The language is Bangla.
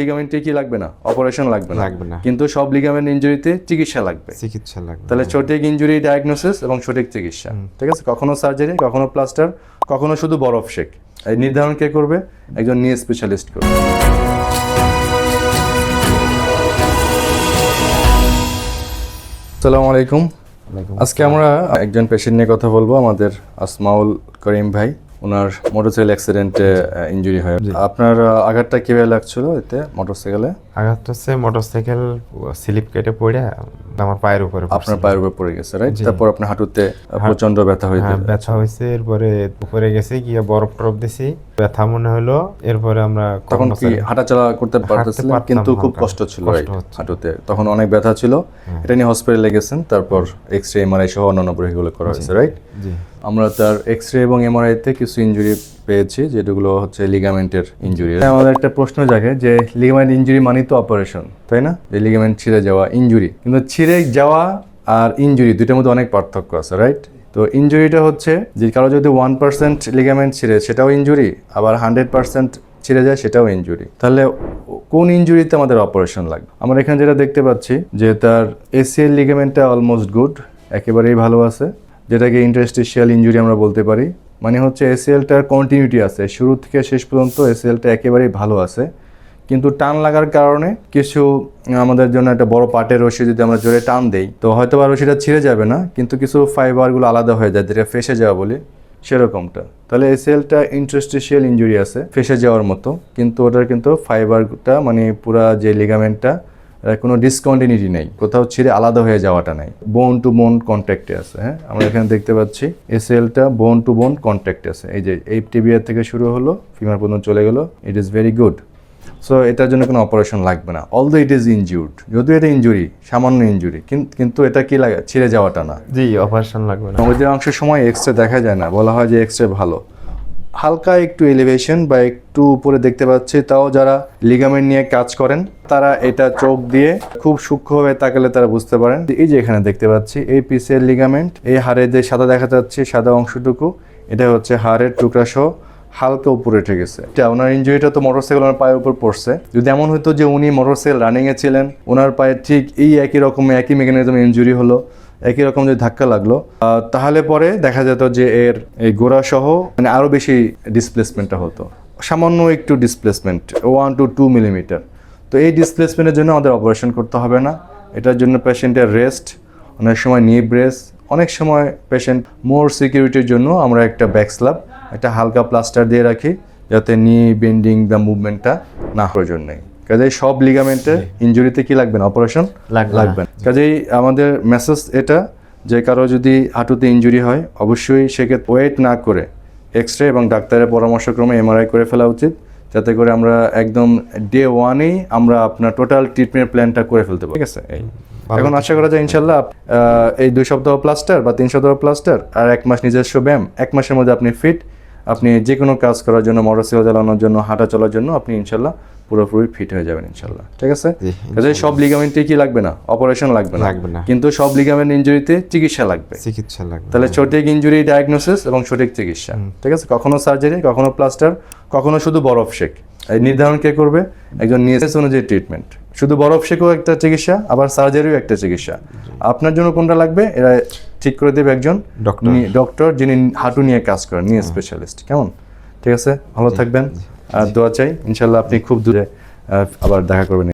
লিগামেন্টে কি লাগবে না? অপারেশন লাগবে না। লাগবে না। কিন্তু সব লিগামেন্ট ইনজুরিতে চিকিৎসা লাগবে। চিকিৎসা লাগবে। তাহলে সঠিক ইনজুরি ডায়াগনোসিস এবং সঠিক চিকিৎসা। ঠিক আছে? কখনো সার্জারি কখনো প্লাস্টার কখনো শুধু বরফ শেক এই নির্ধারণ কে করবে? একজন নিয়ে স্পেশালিস্ট করবে। আসসালামু আলাইকুম। আজকে আমরা একজন পেশেন্ট নিয়ে কথা বলব আমাদের আসমাউল করিম ভাই। ওনার মোটরসাইকেল অ্যাক্সিডেন্টে ইঞ্জুরি হয়। আপনার আঘাতটা কীভাবে লাগছিল এতে মোটরসাইকেলে আঘাতটা হচ্ছে মোটরসাইকেল স্লিপ কেটে পড়ে আমার পায়ের উপরে আপনার পায়ের উপরে পড়ে গেছে রাইট তারপর আপনার হাঁটুতে প্রচণ্ড ব্যথা হয়েছে হ্যাঁ ব্যথা হয়েছে এরপরে উপরে গেছে গিয়ে বরফ টরফ দিছি। ব্যথা মনে হলো এরপরে আমরা তখন কি হাঁটাচলা করতে পারতেছিলেন? পারতাম কিন্তু খুব কষ্ট ছিল। হাঁটুতে। তখন অনেক ব্যথা ছিল। এটা নিয়ে হসপিটালে গেছেন তারপর এক্স রে এমআরআই সহ অন্যান্য পরীক্ষাগুলো করা হয়েছে রাইট আমরা তার এক্স রে এবং এমআরআই তে কিছু ইনজুরি পেয়েছি যেগুলো হচ্ছে লিগামেন্টের ইনজুরি আমাদের একটা প্রশ্ন জাগে যে লিগামেন্ট ইনজুরি মানে তো অপারেশন তাই না? যে লিগামেন্ট ছিঁড়ে যাওয়া ইনজুরি কিন্তু ছিঁড়ে যাওয়া আর ইনজুরি দুইটার মধ্যে অনেক পার্থক্য আছে রাইট তো ইনজুরিটা হচ্ছে যে কারও যদি ওয়ান পার্সেন্ট লিগামেন্ট ছিঁড়ে, সেটাও ইনজুরি আবার হান্ড্রেড পার্সেন্ট ছিঁড়ে যায়, সেটাও ইনজুরি তাহলে কোন ইনজুরিতে আমাদের অপারেশন লাগবে? আমরা এখানে যেটা দেখতে পাচ্ছি যে তার এসিএল লিগামেন্টটা অলমোস্ট গুড একেবারেই ভালো আছে, যেটাকে ইন্টারস্টিশিয়াল ইনজুরি আমরা বলতে পারি। মানে হচ্ছে এসিএলটার কন্টিনিউটি আছে, শুরু থেকে শেষ পর্যন্ত এসিএলটা একেবারেই ভালো আছে। কিন্তু টান লাগার কারণে কিছু আমাদের জন্য একটা বড় পাটের রশি যদি আমরা জোরে টান দেই, তো হয়তো বা রশিটা ছিঁড়ে যাবে না, কিন্তু কিছু ফাইবারগুলো আলাদা হয়ে যায়, যেটা ফেসে যাওয়া বলি, সেরকমটা। তাহলে এসিএলটা ইন্টারস্টিশিয়াল ইঞ্জুরি আছে, ফেসে যাওয়ার মতো, কিন্তু ওটার কিন্তু ফাইবারটা মানে পুরা যে লিগামেন্টটা কোনো ডিসকন্টিনিউটি নেই, কোথাও ছিঁড়ে আলাদা হয়ে যাওয়াটা নাই। বোন টু বোন কন্ট্যাক্টে আছে হ্যাঁ? আমরা এখানে দেখতে পাচ্ছি এসএলটা বোন টু বোন কন্ট্যাক্টে আছে। এই যে, এই টিবিআর থেকে শুরু হলো ফিমার পর্যন্ত চলে গেলো it is very good so এটার জন্য কোনো অপারেশন লাগবে না। All the it is injured যদিও এটা ইনজুরি সামান্য ইনজুরি কিন্তু এটা কি লাগে ছিঁড়ে যাওয়াটা না। জি অপারেশন লাগবে না। অধিকাংশ সময় এক্স রে দেখা যায় না বলা হয় যে এক্স রে ভালো। হালকা একটু এলিভেশন বা একটু উপরে দেখতে পাচ্ছি তাও যারা লিগামেন্ট নিয়ে কাজ করেন তারা এটা চোখ দিয়ে খুব সূক্ষ্মভাবে তাকালে তারা বুঝতে পারেন। এই যে এখানে দেখতে পাচ্ছি এই পিসের লিগামেন্ট এই হাড়ে যে সাদা দেখা যাচ্ছে সাদা অংশটুকু এটা হচ্ছে হাড়ের টুকরা সহ হালকা উপরে উঠে গেছে। এটা ওনার ইঞ্জুরিটা তো মোটরসাইকেল ওনার পায়ের উপর পড়ছে। যদি এমন হতো যে উনি মোটরসাইকেল রানিং এ ছিলেন, ওনার পায়ে ঠিক এই একই রকম, একই মেকানিজম ইঞ্জুরি হলো, একই রকম যদি ধাক্কা লাগল তাহলে পরে দেখা যেত যে এর এই গোড়া সহ মানে আরও বেশি ডিসপ্লেসমেন্টটা হতো। সামান্য একটু displacement one two two millimetre তো এই ডিসপ্লেসমেন্টের জন্য আমাদের অপারেশন করতে হবে না। এটার জন্য পেশেন্টের রেস্ট অনেক সময় নি ব্রেস অনেক সময় পেশেন্ট মোর সিকিউরিটির জন্য আমরা একটা ব্যাক স্ল্যাব একটা হালকা প্লাস্টার দিয়ে রাখি যাতে নি বেন্ডিং দ্য মুভমেন্টটা না প্রয়োজন নেই কাজেই সব লিগামেন্টে ইঞ্জুরিতে কি লাগবে না? অপারেশন লাগবে। কাজেই আমাদের মেসেজ এটা যে কারও যদি হাঁটুতে ইনজুরি হয় অবশ্যই সেক্ষেত্রে ওয়েট না করে এক্স রে এবং ডাক্তারের পরামর্শক্রমে এমআরআই করে ফেলা উচিত যাতে করে আমরা একদম ডে ওয়ানেই আমরা আপনার টোটাল ট্রিটমেন্ট প্ল্যানটা করে ফেলতে পারি। ঠিক আছে? এই এখন আশা করা যায় ইনশাল্লাহ এই দুই সপ্তাহ প্লাস্টার বা তিন সপ্তাহ প্লাস্টার আর এক মাস নিজস্ব ব্যায়াম। এক মাসের মধ্যে আপনি ফিট আপনি যে কোনো কাজ করার জন্য মোটরসাইকেল চালানোর জন্য হাঁটা চলার জন্য আপনি ইনশাল্লাহ পুরোপুরি ফিট হয়ে যাবেন ইনশাল্লাহ ঠিক আছে? কাজে সব লিগামেন্টে কি লাগবে না? অপারেশন লাগবে না। লাগবে না। কিন্তু সব লিগামেন্ট ইনজুরিতে চিকিৎসা লাগবে। চিকিৎসা লাগবে তাহলে সঠিক ইনজুরি ডায়াগনোসিস এবং সঠিক চিকিৎসা। ঠিক আছে? কখনো সার্জারি কখনো প্লাস্টার কখনো শুধু বরফ শেক এই নির্ধারণ কে করবে? একজন নিয়েছে অনুযায়ী ট্রিটমেন্ট শুধু বরফ শেখো একটা চিকিৎসা আবার সার্জারিও একটা চিকিৎসা। আপনার জন্য কোনটা লাগবে? এরা ঠিক করে দেবে একজন ডক্টর। ডক্টর যিনি হাঁটু নিয়ে কাজ করেন নিয়ে স্পেশালিস্ট কেমন? ঠিক আছে? ভালো থাকবেন। আর দোয়া চাই ইনশাল্লাহ আপনি খুব দূরে আবার দেখা করবেন।